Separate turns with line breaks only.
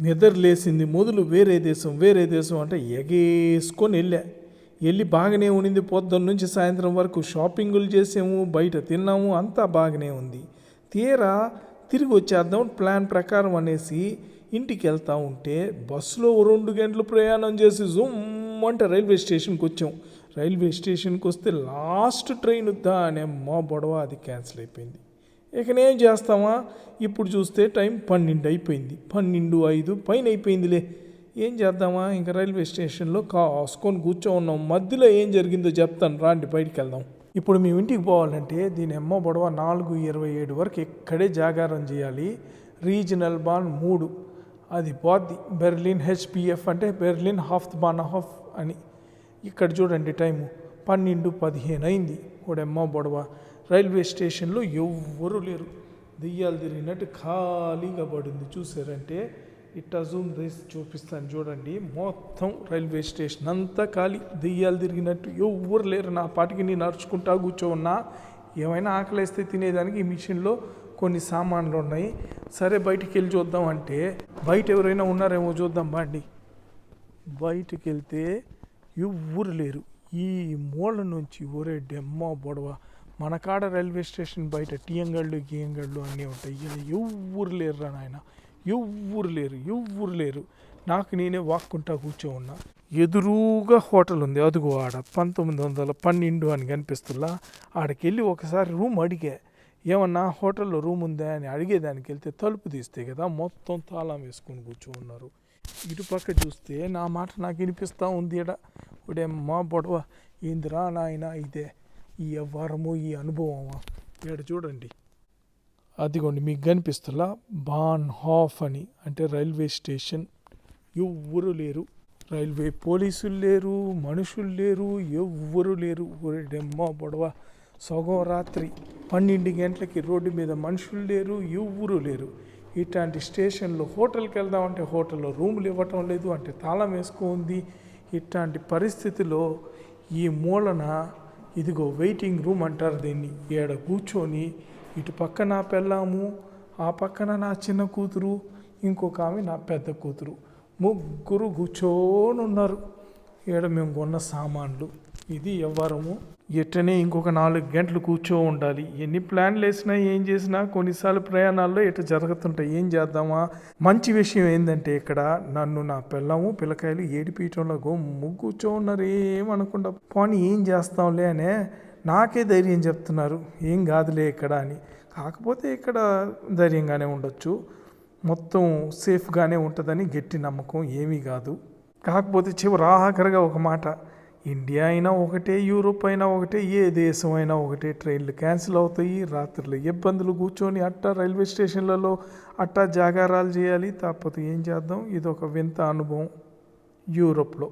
నిద్ర లేసింది మొదలు వేరే దేశం వేరే దేశం అంటే ఎగేసుకొని వెళ్ళా. వెళ్ళి బాగానే ఉండింది. పొద్దున్న నుంచి సాయంత్రం వరకు షాపింగులు చేసాము బయట తిన్నాము అంతా బాగానే ఉంది. తీరా తిరిగి వచ్చేద్దాం ప్లాన్ ప్రకారం అనేసి ఇంటికి వెళ్తూ ఉంటే బస్సులో రెండు గంటలు ప్రయాణం చేసి జుమ్ అంటే రైల్వే స్టేషన్కి వచ్చాం. రైల్వే స్టేషన్కి వస్తే లాస్ట్ ట్రైన్ దానే మా బొడవ అది క్యాన్సిల్ అయిపోయింది. ఇక నేను చేస్తామా? ఇప్పుడు చూస్తే టైం పన్నెండు అయిపోయింది. పన్నెండు ఐదు పైన అయిపోయిందిలే. ఏం చేద్దామా? ఇంకా రైల్వే స్టేషన్లో కాసుకొని కూర్చో ఉన్నాం. మధ్యలో ఏం జరిగిందో చెప్తాను. రాండి బయటికి వెళ్దాం. ఇప్పుడు మేము ఇంటికి పోవాలంటే దీని అమ్మ బొడవ నాలుగు ఇరవై ఏడు వరకు ఇక్కడే జాగారం చేయాలి. రీజనల్ బాన్ మూడు. అది పోద్ది. బెర్లిన్ హెచ్పిఎఫ్ అంటే బెర్లిన్ హాఫ్ బాన్ హాఫ్ అని. ఇక్కడ చూడండి టైము. పన్నెండు పదిహేను అయింది. ఓడమ్మ బొడవ రైల్వే స్టేషన్లో ఎవ్వరూ లేరు. దెయ్యాలు తిరిగినట్టు ఖాళీగా పడింది. చూసారంటే ఇట్టా జూమ్ తీసి చూపిస్తాను చూడండి. మొత్తం రైల్వే స్టేషన్ అంతా ఖాళీ. దెయ్యాలు తిరిగినట్టు ఎవ్వరు లేరు. నా పాటికి నేను నడుచుకుంటా కూర్చో ఉన్నా ఏమైనా ఆకలేస్తే తినేదానికి ఈ మిషన్లో కొన్ని సామాన్లు ఉన్నాయి. సరే బయటికి వెళ్ళి చూద్దాం అంటే బయట ఎవరైనా ఉన్నారేమో చూద్దాం బాండి బయటికి వెళ్తే ఎవ్వరు లేరు. ఈ మూల నుంచి ఒరే డెమ్మ బొడవ. మన కాడ రైల్వే స్టేషన్ బయట టీయంగళ్ళు గీయంగళ్ళు అన్నీ ఉంటాయి. ఇలా ఎవ్వరు లేరు రా నాయన. ఎవ్వరు లేరు ఎవ్వరు లేరు. నాకు నేనే వాక్కుంటా కూర్చో ఉన్నా ఎదురుగా హోటల్ ఉంది. అదుగో ఆడ పంతొమ్మిది వందల పన్నెండు అని కనిపిస్తుందా ఆడకెళ్ళి ఒకసారి రూమ్ అడిగా. ఏమన్నా హోటల్లో రూమ్ ఉందా అని అడిగేదానికి వెళ్తే తలుపు తీస్తే కదా మొత్తం తాళం వేసుకొని కూర్చో ఉన్నారు ఇటుపక్క చూస్తే నా మాట నాకు వినిపిస్తూ ఉంది ఇడ ఇప్పుడే మా బొడవ. ఏందిరా నాయన ఇదే? ఈ వ్యవహారము ఈ అనుభవమా? ఇక్కడ చూడండి. అదిగోండి మీకు కనిపిస్తులా బాన్ హాఫ్ అని అంటే రైల్వే స్టేషన్. ఎవ్వరు లేరు. రైల్వే పోలీసులు లేరు మనుషులు లేరు ఎవ్వరు లేరు. ఒరేడెమ్మ బొడవ సగం రాత్రి పన్నెండు గంటలకి రోడ్డు మీద మనుషులు లేరు ఎవ్వరు లేరు. ఇట్లాంటి స్టేషన్లో హోటల్కి వెళ్దామంటే హోటల్లో రూములు ఇవ్వటం లేదు అంటే తాళం వేసుకుంది. ఇట్లాంటి పరిస్థితిలో ఈ మూలన ఇదిగో వెయిటింగ్ రూమ్ అంటారు దీన్ని. ఈడ కూర్చొని ఇటు పక్క నా పెళ్ళాము ఆ పక్కన నా చిన్న కూతురు ఇంకొక ఆమె నా పెద్ద కూతురు. ముగ్గురు కూర్చొని ఉన్నారు ఈడ మేము కొన్న సామాన్లు? ఇది ఎవ్వరము? ఎట్టనే ఇంకొక నాలుగు గంటలు కూర్చో ఉండాలి. ఎన్ని ప్లాన్లు వేసినా ఏం చేసినా కొన్నిసార్లు ప్రయాణాల్లో ఇట్లా జరుగుతుంటాయి? ఏం చేద్దామా? మంచి విషయం ఏంటంటే ఇక్కడ నన్ను నా పిల్లము పిల్లకాయలు ఏడిపీయటంలో గొమ్ము కూర్చో ఉన్నారు ఏమనకుండా పోనీ ఏం చేస్తాంలే అనే నాకే ధైర్యం చెప్తున్నారు. ఏం కాదులే ఇక్కడ అని. కాకపోతే ఇక్కడ ధైర్యంగానే ఉండొచ్చు. మొత్తం సేఫ్గానే ఉంటుందని గట్టి నమ్మకం ఏమీ కాదు. కాకపోతే చివరి ఆఖరిగా ఒక మాట ఇండియా అయినా ఒకటే యూరోప్ అయినా ఒకటే ఏ దేశం అయినా ఒకటే ట్రైన్లు క్యాన్సిల్ అవుతాయి రాత్రులు ఇబ్బందులు కూర్చొని అట్టా రైల్వే స్టేషన్లలో అట్టా జాగారాలు చేయాలి తప్పదు ఏం చేద్దాం? ఇది ఒక వింత అనుభవం యూరోప్లో.